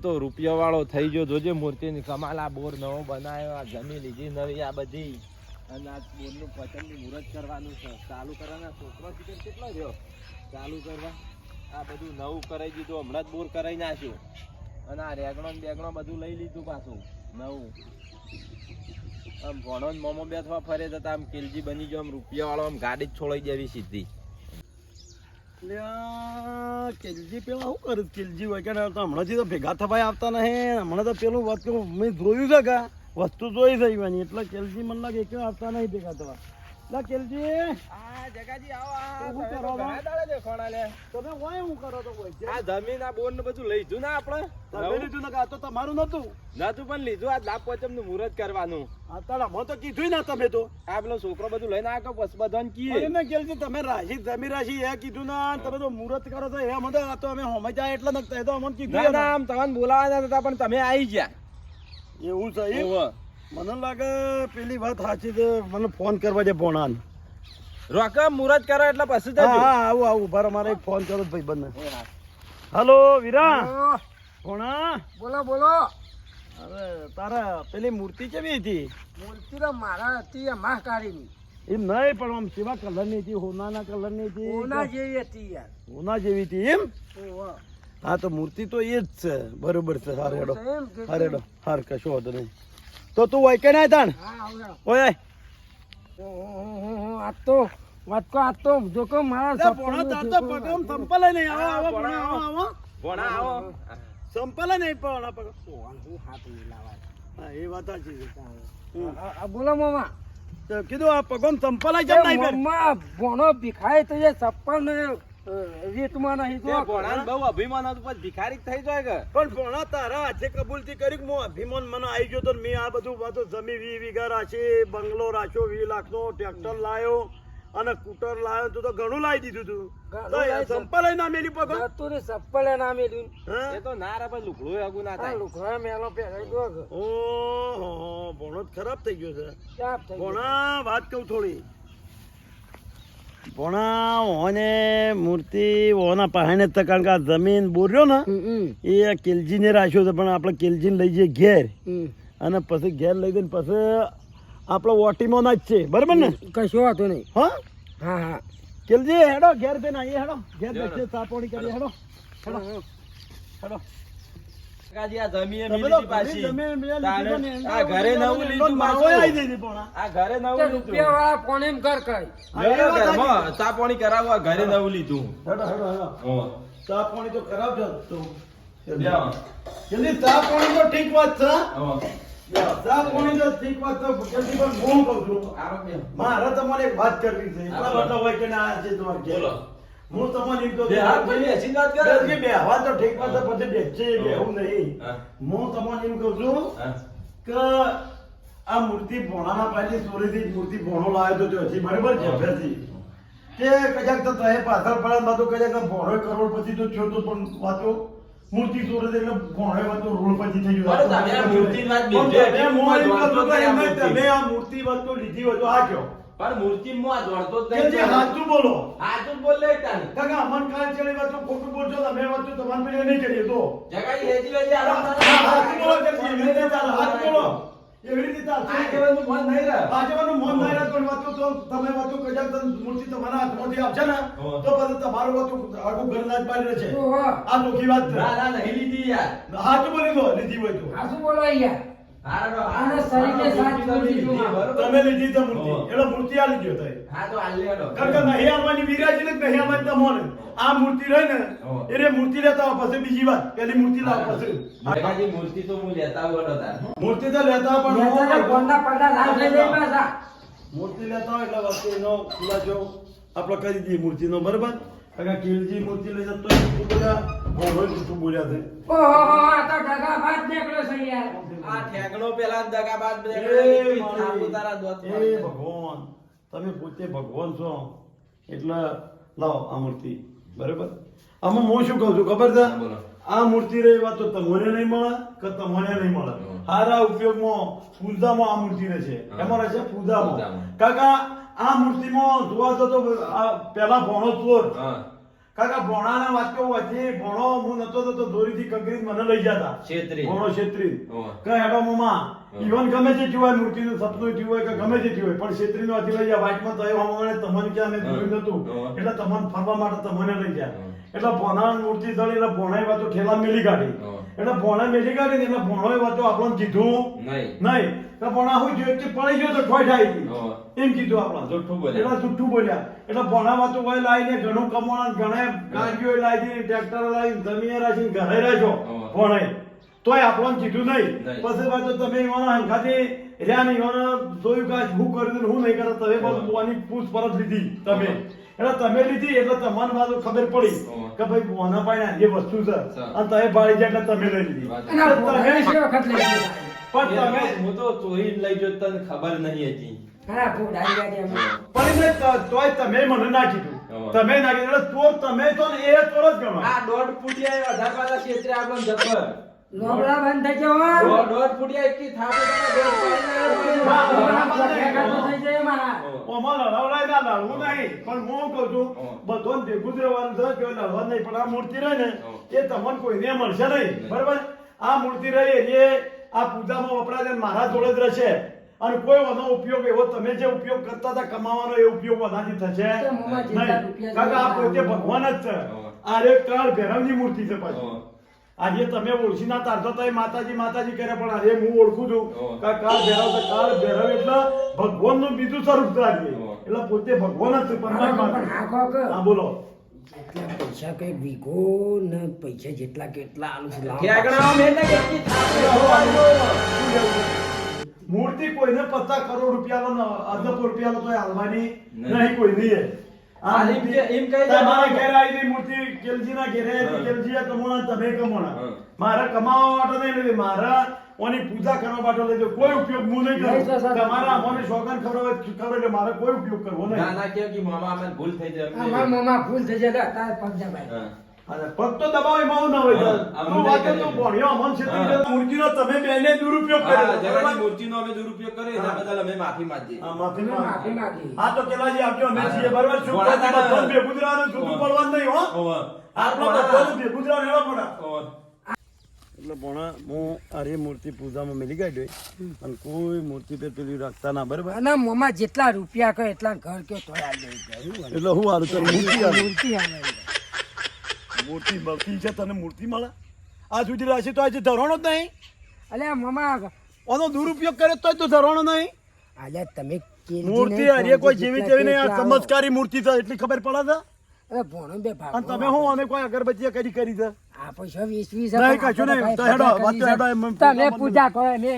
હું તો રૂપિયા વાળો થઈ ગયો. જોજે મૂર્તિની કમાલ. આ બોર નવો બનાવ્યો, આ જમીન લીધી નવી, આ બધી. અને આ બોરનું પતંગની મુહૂર્ત કરવાનું છે. ચાલુ કરવાના છોકરો ટિકિટ કેટલો રહ્યો? ચાલુ કરવા. આ બધું નવું કરાવી દીધું. હમણાં જ બોર કરાવી નાખ્યું. અને આ રેગણો બેગણો બધું લઈ લીધું પાછું. નવું. આમ ભણો મોમો બેસવા ફરે તો આમ કિલજી બની ગયો. આમ રૂપિયા વાળો આમ ગાડી જ છોડાઈ દેવી સીધી. કેલજી પેલા શું કરું કેલજી હોય કે હમણાંથી તો ભેગા થવાય આવતા નહીં. હમણાં તો પેલું વસ્તુ મેં જોયું છે વસ્તુ જોઈ થઈ એટલે કેલજી મને લાગે કે આવતા નહીં ભેગા થવા. લા કેલજી. આ જગાજી આવો આ શું તમે તો કરો છો? ઘણા દાડે લે. તમે હોય હું કરો તો કોઈ? આ જમીન આ બોર ને બધું લઈ લીધું આપણે? તમે લીધું ને તો તમારું નતું. નતું પણ લીધું આ લાભ પોચમનું મુહૂર્ત કરવાનું. આ તારા મને તો કીધું ના તમે તો. આ પેલો છોકરો બધું લઈને આવ્યો પછી બધાને કીએ? એને કેલજી તમે રાશિ જમી રાશિ એ કીધું ના તમે તો મુહૂર્ત કરો તો એ મને તો આ તો અમે હોમે જાય એટલે નકતા એ તો અમને કીધું ના. આમ તમને બોલાવાના હતા પણ તમે આવી ગયા. એવું છે? મને લાગે પેલી વાત સાચી છે. મને ફોન કરવા છે ભોણાને. રોકા મુરત કરો એટલે પછી હા જજો. હા આવું આવું. ઊભા મારે ફોન કરો ભાઈ બંને. હલો વીરા? ભોણા? બોલો બોલો. અરે તારા પેલી મૂર્તિ કેવી હતી? મૂર્તિ તો મારા હતી મહાકાળીની. એમ નહીં પણ આમ કેવા કલરની હતી? હોનાના કલરની હતી? હોના જેવી હતી યાર. હોના જેવી હતી એમ. હા તો મૂર્તિ તો એ જ છે. બરોબર છે. હારેડો હારેડો હાર હાર કશો વાંધો નહીં. તો તું હોય કે ના તાણ. ઓય ઓહો, આ તો વાતકો આ તો જો કે મારા લે, તાર તો પગમ સંપલે નહીં. આવો આવો ભોણા, ભોણા આવો. આવો. ભોણા આવો સંપલે નહીં ભોણા પગ. હું હાથ મિલાવા હા એ વાત સાચી છે. બોલો મામા. કીધું આ પગમ સંપલાય જ નહીં ભણો ભોણો ભીખાય તો એ છપ્પન અ, નહીં તે જો બહુ અભિમાન હતું પછી ભિખારી થઈ જાય કે? પણ ભોણા તારા હાથે કબૂલતી કરી હું અભિમાન મને આવી ગયો તો મેં આ બધું વાતો જમી વી વીઘા રાખી બંગલો રાખ્યો વી લાખનો ટ્રેક્ટર લાયો અને કુટર લાયો તું તો ઘણું લાવી દીધું તું. સંપલ ના મેલી પગ જતું ચપ્પલે ના મેલ્યું. હા? એ તો ના રે પણ લુકડું આગું ના થાય. લુગડા મેલો પહેરાઈ ગયો ઓહો ભણો જ ખરાબ થઈ ગયો છે. ચાપ થઈ ગયું. ભોણા વાત કહું થોડી. ભોણા ઓને મૂર્તિ ઓના પહાણે જ કારણ કે આ જમીન બોર્યો ને એ કિલજીને રાખ્યો છે પણ આપણે કિલજીને લઈ જઈએ ઘેર. અને પછી ઘેર લઈ જઈને પછી આપણે ઓટીમાં ના જ છે. બરાબર ને? કશો વાંધો નહીં. હા? હા હા. કિલજી હેડો ઘેર બેન આવીએ હેડો. ઘેર બેસીએ ચા પાણી કરીએ હેડો. હેડો. હેડો. કાજી આ જમીએ મિલી પાછી. જમીન મેં તારે લીધી પણ આ ઘરે નવું લીધું માવો આવી જઈ ભોણા આ ઘરે તે નવું રૂપિયા વાળા ફોન એમ કર કઈ લ્યો લ્યો ઘરમાં ચા પાણી કરાવવા ઘરે નવું લીધું. હેડો હેડો હેડો. ચા પાણી તો ખરાબ છે તો. જલ્દી. ચા પાણી તો ઠીક વાત છે ચા પાણી તો ઠીક વાત છે જલ્દી પણ હું કહું છું. મારે તમારે એક વાત કરવી છે. એટલા બધા હોય કે ના આજે તમારે બોલો. હું તમને એમ કહું બે હાથ છું જોઈને વાત કરે. કે બે હાથ તો ઠીક વાત છે બેસે બેસશે બેહવું નહીં. હું. તમને એમ કહું છું કે આ મૂર્તિ ભોણાના પાછી ચોરીથી મૂર્તિ ભોણો લાવ્યો તો હજી બરાબર છે ફેરથી કે કદાચ તો તહે પાછળ પડે બાદ કદાચ તો ભોણો કરોડ પછી તો તો પણ વાતો મૂર્તિ ચોરી એટલે ભોણે વાતો રોડ પછી થઈ ગયો. તમે આ મૂર્તિની વાત બીજે તમે છો કે આ મૂર્તિ? વસ્તુ લીધી હોય તો આ કયો પણ મૂર્તિમાં આ દોડતો જ નહીં. જે હાચું બોલો. હાચું બોલે તને કાકા મન કાલ ચડી વાતો ખોટું બોલજો તમે વાતો તમારે પેલે નહીં કરીએ તો. જગાઈ હેજી વેજી આરામ હા, હાચું બોલો કે એવી ચાલે હાચું બોલો. એવી રીતે ચાલશે આ કહેવાનું મન નહીં રહે. આજવાનું મન નહીં રહે પણ વાતો તો તમે વાતો કદાચ તો મૂર્તિ તમારા હાથમાંથી આવશે ને. તો પછી તમારું વાતો આખું ઘર ના જ પાડી રહે છે આ ચોખ્ખી વાત ના ના નહીં લીધી યાર. હાચું બોલી દો લીધી હોય તો. આ બોલો યાર. મૂર્તિ? તમે લીધી તો મૂર્તિ. એટલે મૂર્તિ આ લીધી હોય તો કારણ કે નહીં આવવાની વિરાજી ને નહીં આવવાની તમને આ મૂર્તિ રહે ને એટલે મૂર્તિ લેતા આવો પછી બીજી વાત. પેલી મૂર્તિ લાવો પછી. મૂર્તિ તો હું લેતા આવું મૂર્તિ તો લેતા હોય. પણ. મૂર્તિ લેતા હોય એટલે વસ્તુ નો ખુલાસો આપણે કરી દઈએ મૂર્તિનો બરાબર? કારણ કે કિલજી મૂર્તિ લઈ જતો જૂઠું બોલ્યા ભોળો જૂઠું બોલ્યા છે. ઓહો, આ તો ઢગાબાજ નીકળ્યો છે યાર. આ ઠેકણો પેલા દગાબાજ મારી- સાપુતારા દોત એ. ભગવાન. તમે પોતે ભગવાન છો. એટલે લાવો આ મૂર્તિ. બરાબર? આમાં હું શું કહું છું? ખબર છે. આ મૂર્તિ રહી વાત તો તમને નહીં મળે કે તમને નહીં મળે? હારા ઉપયોગમાં પૂજામાં આ મૂર્તિ રહે છે. એમાં રહે છે પૂજામાં. કાકા આ મૂર્તિમાં જોવા તો તો પેલા ભણો ચોર. હા. કાકા ભોણાના વાક્યો વચ્ચે ભોણો હું નતો તો દોરીથી કકરી મને લઈ જતા. છેત્રી. ભોણો છેત્રી. કે હેડો મોમાં ઈવન ગમે તે હોય મૂર્તિનું સપનું હોય કે ગમે તે હોય પણ છેતરીનો હાથી લઈ જાય વાતમાં તો એવો હમણાં તમને ક્યાં મેં જોયું નતું એટલે તમને ફરવા માટે તમને લઈ જાય એટલે ભોણા મૂર્તિ દળી એટલે ભોણાઈ વાતો ઠેલા મેલી કાઢી. એટલે ભોણા મેલી કાઢી એટલે ભોણો વાતો આપણને કીધું નહીં. નહીં. તો ભોણા હું જોયું કે પડી ગયો તો ઠોઈ આવી એમ કીધું આપણે જુઠ્ઠું બોલ્યા. એટલે જુઠ્ઠું બોલ્યા. એટલે ભોણા વાતો હોય લાવીને ઘણું કમાણા ઘણે ગાડીઓ લાવી ટ્રેક્ટર લાવી જમીન રાખીને ઘરે રહેજો ભોણે તોય આપણને કીધું નહીં. પછી પાછું તમે એવાના હંખાથી રહ્યા નહીં એવાના જોયું કે હું કર્યું હું નહીં કરે તમે બસ પૂછપરછ લીધી તમે. એટલે તમે લીધી એટલે તમને બાજુ ખબર પડી કે ભાઈ બોના પાણી આ વસ્તુ છે. અને તમે પાડી જાય એટલે તમે લઈ લીધી? પણ તમે હું તો ચોરી લઈ ગયો તને ખબર નહીં હતી. પણ તોય તમે મને ના કીધું. તમે ના કીધું. એટલે ચોર તમે છો એ ચોર જ ગણો આ દોઢ ફૂટિયા વધારે પાછા ક્ષેત્રે આપણને જબર. લોબડા બંધ થઈ હોય. દોઢ દોઢ ફૂટિયા એકી થાપે. ઓમાં લડાવડાય ના લડવું નહીં પણ હું કહું છું હોવે. ભેગું જ રહેવાનું છે કે લડવા નહીં પણ આ મૂર્તિ રહે ને એ તમને કોઈને મળશે નહીં નહીં. બરાબર આ મૂર્તિ રહી એ આ પૂજામાં વપરાય છે મારા જોડે જ રહેશે અને કોઈ વધુ ઉપયોગ એવો તમે જે ઉપયોગ કરતા હતા કમાવાનો એ ઉપયોગ વધારે થશે નહીં કારણ કે આ પોતે ભગવાન જ છે આ રે કાળ ભૈરવની મૂર્તિ છે પાછી. આજે તમે ઓળખી ના તારતો તો માતાજી માતાજી કરે પણ આજે હું ઓળખું છું. કે કાળ ભૈરવ તો કાળ ભૈરવ એટલે ભગવાનનું બીજું સ્વરૂપ છે એટલે પોતે ભગવાન જ છે પરમાત્મા હા બોલો. જેટલા પૈસા કઈ વીઘો ને પૈસા જેટલા કેટલા આલુ એટલે મૂર્તિ કોઈને પચાસ કરોડ રૂપિયાનો અડધો રૂપિયાનો તો હાલવાની નહીં. નહીં કોઈ નહીં મારે કમાવા માટે નહીં મારા ઓની પૂજા કરવા માટે લીધો કોઈ ઉપયોગ હું નહીં કરું. તમારા અમને શોખન ખબર હોય ખબર એટલે મારે કોઈ ઉપયોગ કરવો ના નહીં. ના કે કે મામા અમે ભૂલ થઈ જાય મામા ભૂલ થઈ જાય તારે. હા. અને પગ તો દબાવે એમાં ના હોય હા, તું અમને તો ભણ્યો અમન છે. મૂર્તિનો તમે બેને દુરુપયોગ કર્યો જરાની મૂર્તિનો અમે દુરુપયોગ કર્યો એના બદલ અમે માફી માંગીએ હા, માફી માફી માંગી. હા તો કેલાજી આપજો અમે છીએ બરાબર શું કરતા. બધાને ભેગું છૂટું. પડવાનું નહીં હો. આપણે રહેવાનું, હેડો ભોળા. હોવે. એટલે ભણા હું અરે મૂર્તિ પૂજામાં મિલી ગઈ અને કોઈ મૂર્તિ પર પેલી રાખતા ના બરાબર અને મોમાં જેટલા રૂપિયા કહે એટલા ઘર કયો જાય. એટલે હું હારું મૂર્તિ મૂર્તિ આલે. મૂર્તિ મળતી છે તને મૂર્તિ મળે? આ સુધી રાશિ તો આજે ધરણો જ નહીં. અલ્યા મોંમાં ઓનો દુરુપયોગ કરે તો તો ધરણો નહીં. અલ્યા તમે મૂર્તિ અરે કોઈ જેવી તેવી નહીં આ ચમત્કારી મૂર્તિ છે એટલી ખબર પડે છે? અરે ભણો બે ભાગો. અને તમે હું અમે કોઈ અગરબત્તી કરી કરી છે? આ પૈસા વીસ વીસ નહીં, કશું નહીં. તો હેડો, વાત હેડો, તમે પૂજા કરો ને